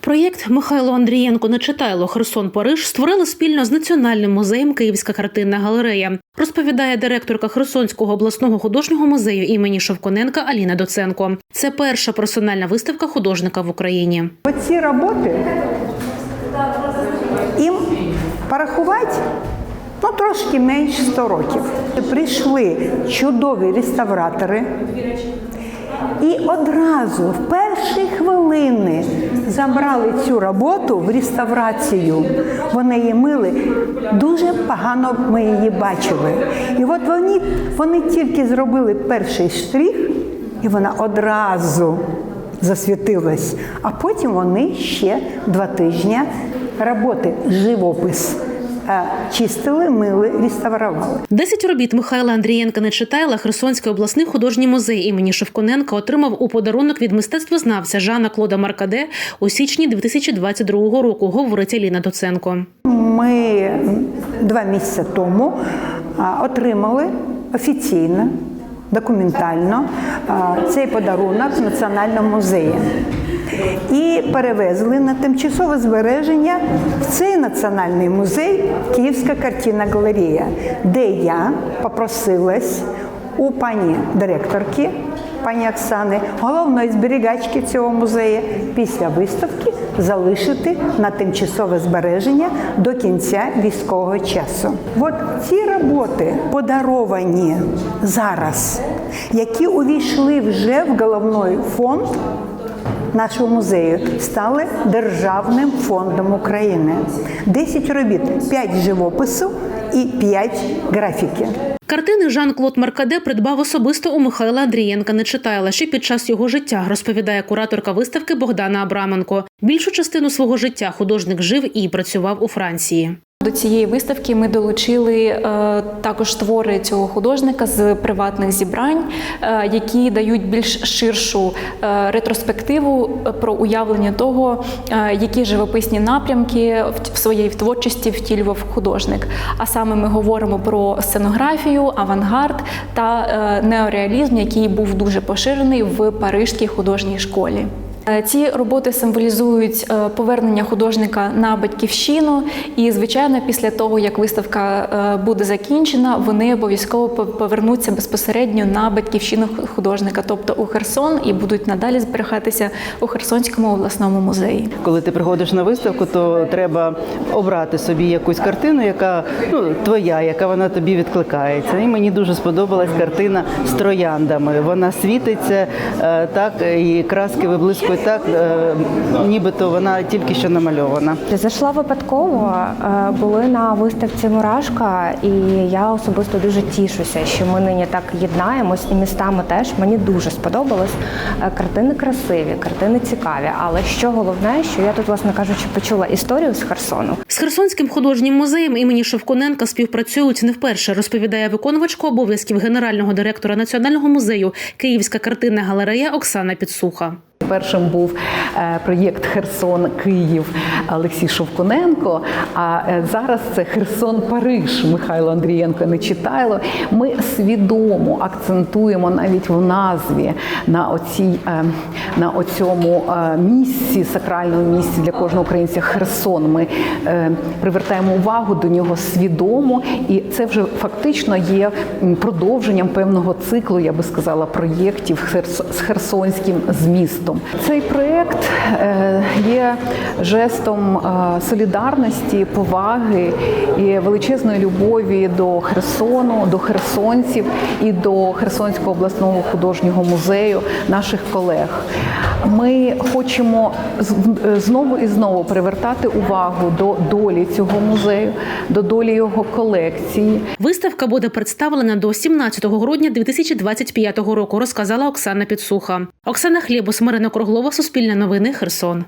Проєкт Михайло Андрієнко не читайло Херсон Париж створили спільно з Національним музеєм Київська картинна галерея. Розповідає директорка Херсонського обласного художнього музею імені Шовконенка Аліна Доценко. Це перша персональна виставка художника в Україні. Оці роботи їм порахувати ну, трошки менше 100 років. Прийшли чудові реставратори і одразу в перші хвилини забрали цю роботу в реставрацію. Вони її мили. Дуже погано ми її бачили. І от вони, вони тільки зробили перший штрих, і вона одразу засвітилась. А потім вони ще два тижні роботи, живопис чистили, мили, реставрували. Десять робіт Михайла Андрієнка Нечитайла Херсонський обласний художній музей імені Шевконенка отримав у подарунок від мистецтвознавця Жана Клода Маркаде у січні 2022 року. Говорить Аліна Доценко. Ми два місяці тому отримали офіційно, документально цей подарунок в Національному музеї. І перевезли на тимчасове збереження в цей національний музей Київська картинна галерея, де я попросилась у пані директорки, пані Оксани, головної зберігачки цього музею, після виставки залишити на тимчасове збереження до кінця військового часу. От ці роботи подаровані зараз, які увійшли вже в головний фонд нашого музею стали Державним фондом України. 10 робіт, 5 живопису і 5 графіки. Картини Жан-Клод Маркаде придбав особисто у Михайла Андрієнка Нечитайла ще під час його життя, розповідає кураторка виставки Богдана Абраменко. Більшу частину свого життя художник жив і працював у Франції. До цієї виставки ми долучили е, також твори цього художника з приватних зібрань, е, які дають більш ширшу е, ретроспективу про уявлення того, е, які живописні напрямки в, в своїй творчості втілював художник. А саме ми говоримо про сценографію, авангард та е, неореалізм, який був дуже поширений в Парижській художній школі. Е, Ці роботи символізують е, повернення художника на батьківщину, і звичайно, після того як виставка е, буде закінчена, вони обов'язково повернуться безпосередньо на батьківщину художника, тобто у Херсон, і будуть надалі зберігатися у Херсонському обласному музеї. Коли ти приходиш на виставку, то треба обрати собі якусь картину, яка ну твоя, яка вона тобі відкликається. І мені дуже сподобалась картина з трояндами. Вона світиться так, і краски виблискують так, е, нібито вона тільки що намальована. Зайшла випадково, е, були на виставці Мурашка, і я особисто дуже тішуся, що ми нині так єднаємось і містами теж. Мені дуже сподобалось. Е, Картини красиві, картини цікаві. Але що головне, що я тут, власне кажучи, почула історію з Херсону. З Херсонським художнім музеєм імені Шевконенка співпрацюють не вперше, розповідає виконувачка обов'язків генерального директора Національного музею Київська картинна галерея Оксана Підсуха. Першим був е, проєкт Херсон Київ Олексій Шовкуненко. А е, зараз це Херсон Париж Михайло Андрієнко Нечитайло. Ми свідомо акцентуємо навіть в назві на оцій е, на оцьому місці, сакральному місці для кожного українця Херсон. Ми привертаємо увагу до нього свідомо, і це вже фактично є продовженням певного циклу, я би сказала, проєктів з херсонським змістом. Цей проєкт е, є жестом е, солідарності, поваги і величезної любові до Херсону, до херсонців і до Херсонського обласного художнього музею наших колег. Ми хочемо знову і знову привертати увагу до долі цього музею, до долі його колекції. Виставка буде представлена до 17 грудня 2025 року, розказала Оксана Підсуха. Оксана Хлєбус, Марина Круглова, Суспільне новини, Херсон.